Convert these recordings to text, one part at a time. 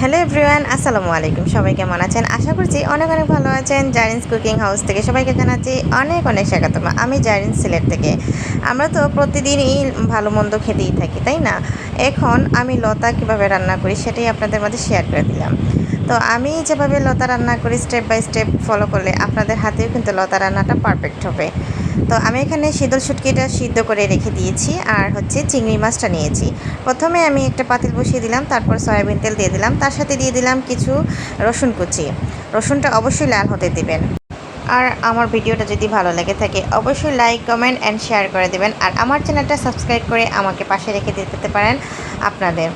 Hello everyone, আসসালামু আলাইকুম। সবাই কেমন আছেন? আশা করছি অনেক অনেক ভালো আছেন। জারিন্স কুকিং হাউস থেকে সবাইকে জানাচ্ছি অনেক অনেক স্বাগতম। আমি জারিন্স সিলেট থেকে। আমরা তো প্রতিদিনই ভালো মন্দ খেতেই থাকি, তাই না? এখন আমি লতা কীভাবে রান্না করি সেটাই আপনাদের মাঝে শেয়ার করে দিলাম। তো আমি যেভাবে লতা রান্না করি স্টেপ বাই স্টেপ ফলো করলে আপনাদের হাতেও কিন্তু লতা রান্নাটা পারফেক্ট হবে। তো আমি এখানে শীতল শুটকিটা সিদ্ধ করে রেখে দিয়েছি আর হচ্ছে চিংড়ি মাছটা নিয়েছি। প্রথমে আমি একটা পাতিল বসিয়ে দিলাম, তারপর সয়াবিন তেল দিয়ে দিলাম। তার সাথে দিয়ে দিলাম কিছু রসুন কুচি। রসুনটা অবশ্যই লাল হতে দেবেন। আর আমার ভিডিওটা যদি ভালো লেগে থাকে, অবশ্যই লাইক, কমেন্ট অ্যান্ড শেয়ার করে দেবেন। আর আমার চ্যানেলটা সাবস্ক্রাইব করে আমাকে পাশে রেখে দিতে পারেন আপনাদের।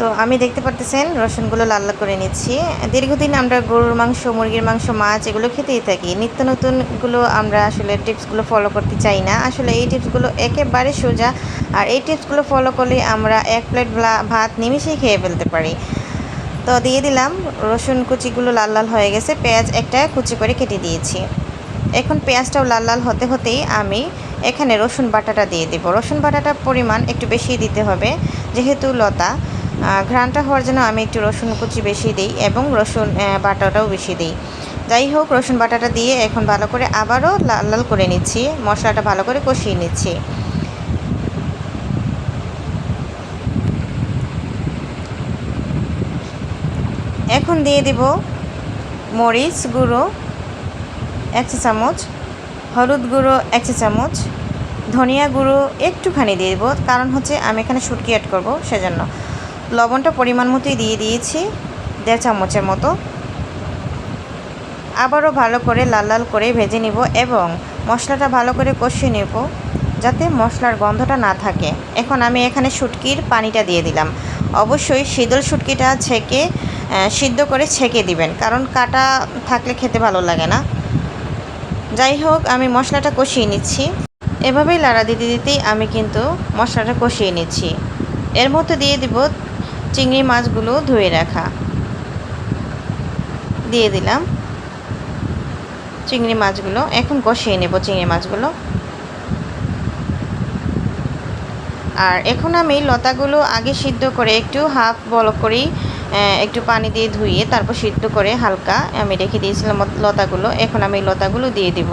তো আমি দেখতে পারতেছেন, রসুনগুলো লাল লাল করে নিচ্ছি। দীর্ঘদিন আমরা গরুর মাংস, মুরগির মাংস, মাছ এগুলো খেতেই থাকি। নিত্য নতুনগুলো আমরা আসলে টিপসগুলো ফলো করতে চাই না। আসলে এই টিপসগুলো একেবারে সোজা, আর এই টিপসগুলো ফলো করলে আমরা এক প্লেট ভাত নিমিশেই খেয়ে ফেলতে পারি। তো দিয়ে দিলাম, রসুন কুচিগুলো লাল লাল হয়ে গেছে, পেঁয়াজ একটা কুচি করে কেটে দিয়েছি। এখন পেঁয়াজটাও লাল লাল হতে হতেই আমি এখানে রসুন বাটাটা দিয়ে দেবো। রসুন বাটাটার পরিমাণ একটু বেশি দিতে হবে, যেহেতু লতা। ঘ্রাণটা হওয়ার জন্য আমি একটু রসুন কুচি বেশি দিই এবং রসুন বাটাটাও বেশি দিই। যাই হোক, রসুন বাটাটা দিয়ে এখন ভালো করে আবারও লাল লাল করে নিচ্ছি, মশলাটা ভালো করে কষিয়ে নিচ্ছি। এখন দিয়ে দিব মরিচ গুঁড়ো, এক চা চামচ, হলুদ গুঁড়ো, এক চা চামচ, ধনিয়া গুঁড়ো একটুখানি দিয়ে দেবো, কারণ হচ্ছে আমি এখানে শুটকি অ্যাড করব, সেজন্য। লবণটা পরিমাণ মতোই দিয়ে দিয়েছি, দেড় চামচের মতো। আবারও ভালো করে লাল লাল করে ভেজে নিব এবং মশলাটা ভালো করে কষিয়ে নেব যাতে মশলার গন্ধটা না থাকে। এখন আমি এখানে শুটকির পানিটা দিয়ে দিলাম। অবশ্যই শীতল শুটকিটা ছেঁকে সিদ্ধ করে ছেঁকে দিবেন, কারণ কাটা থাকলে খেতে ভালো লাগে না। যাই হোক, আমি মশলাটা কষিয়ে নিচ্ছি। এভাবেই লাড়া দিতে দিতেই আমি কিন্তু মশলাটা কষিয়ে নিচ্ছি। এর মধ্যে দিয়ে দিব চিংড়ি মাছগুলো ধুয়ে রাখা। দিয়ে দিলাম। চিংড়ি মাছগুলো, এখন কষিয়ে নেব চিংড়ি মাছগুলো। আর এখন আমি লতাগুলো আগে সিদ্ধ করে একটু হাফ বলক করেই একটু পানি দিয়ে ধুয়ে তারপর সিদ্ধ করে হালকা আমি রেখে দিয়েছিলাম লতাগুলো। এখন আমি লতাগুলো দিয়ে দিব।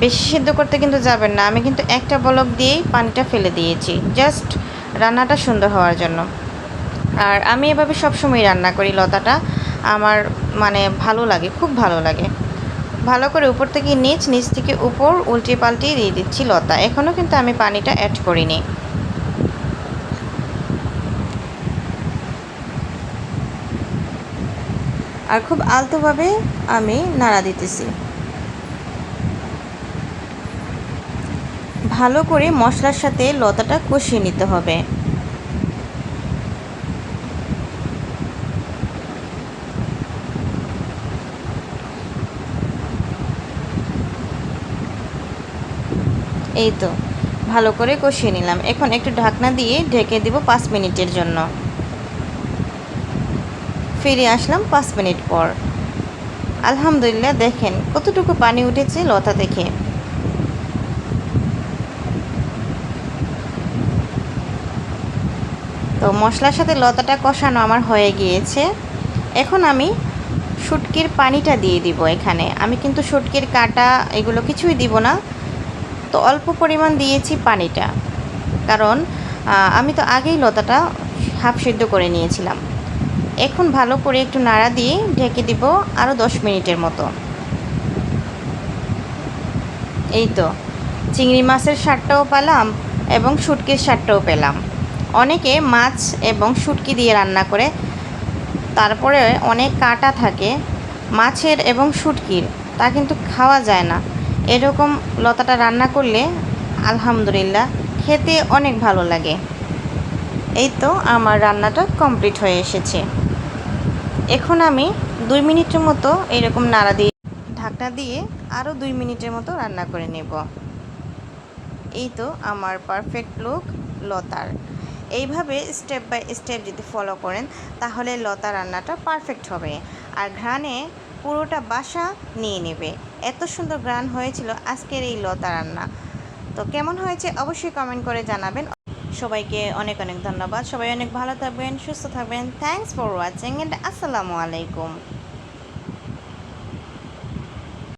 বেশি সিদ্ধ করতে কিন্তু যাবেন না। আমি কিন্তু একটা বলক দিয়েই পানিটা ফেলে দিয়েছি। জাস্ট রান্নাটা সুন্দর হওয়ার জন্য। আর আমি এভাবে সবসময় রান্না করি লতাটা। আমার মানে ভালো লাগে, খুব ভালো লাগে। ভালো করে উপর থেকে নিচ নিচ থেকে উপর উল্টে পাল্টে দিয়ে দিচ্ছি লতা। এখনও কিন্তু আমি পানিটা অ্যাড করিনি। আর খুব আলতোভাবে আমি নাড়া দিতেছি। ভালো করে মশলার সাথে লতাটা কষিয়ে নিতে হবে। এই তো, ভালো করে কষিয়ে নিলাম। এখন একটু ঢাকনা দিয়ে ঢেকে দিব পাঁচ মিনিটের জন্য। ফিরে আসলাম পাঁচ মিনিট পর। আলহামদুলিল্লাহ, দেখেন কতটুকু পানি উঠেছে লতা দেখে। তো মশলার সাথে লতাটা কষানো আমার হয়ে গিয়েছে। এখন আমি শুটকির পানিটা দিয়ে দিব এখানে। আমি কিন্তু শুটকির কাটা এগুলো কিছুই দিব না। তো অল্প পরিমাণ দিয়েছি পানিটা। কারণ আমি তো আগেই লতাটা হাফ সিদ্ধ করে নিয়েছিলাম। এখন ভালো করে একটু নাড়া দিয়ে ঢেকে দিব আরও দশ মিনিটের মতো। এই তো, চিংড়ি মাছের স্বাদটাও পেলাম এবং শুটকির স্বাদটাও পেলাম। অনেকে মাছ এবং শুটকি দিয়ে রান্না করে। তারপরে অনেক কাটা থাকে মাছের এবং শুটকির, তা কিন্তু খাওয়া যায় না। এরকম লতাটা রান্না করলে আলহামদুলিল্লাহ খেতে অনেক ভালো লাগে। এই তো আমার রান্নাটা কমপ্লিট হয়ে এসেছে। এখন আমি দুই মিনিটের মতো এরকম নাড়া দিয়ে, ঢাকনা দিয়ে আরও দুই মিনিটের মতো রান্না করে নেব। এই তো আমার পারফেক্ট লুক লতার। এইভাবে স্টেপ বাই স্টেপ যদি ফলো করেন, তাহলে লতা রান্নাটা পারফেক্ট হবে। আর ঘ্রাণে পুরোটা বাসা নিয়ে নেবে। এত সুন্দর গ্রান হয়েছিল আজকের এই লতা রান্না। তো কেমন হয়েছে অবশ্যই কমেন্ট করে জানাবেন। সবাইকে অনেক অনেক ধন্যবাদ। সবাই অনেক ভালো থাকবেন, সুস্থ থাকবেন। থ্যাংকস ফর ওয়াচিং অ্যান্ড আসসালামু আলাইকুম।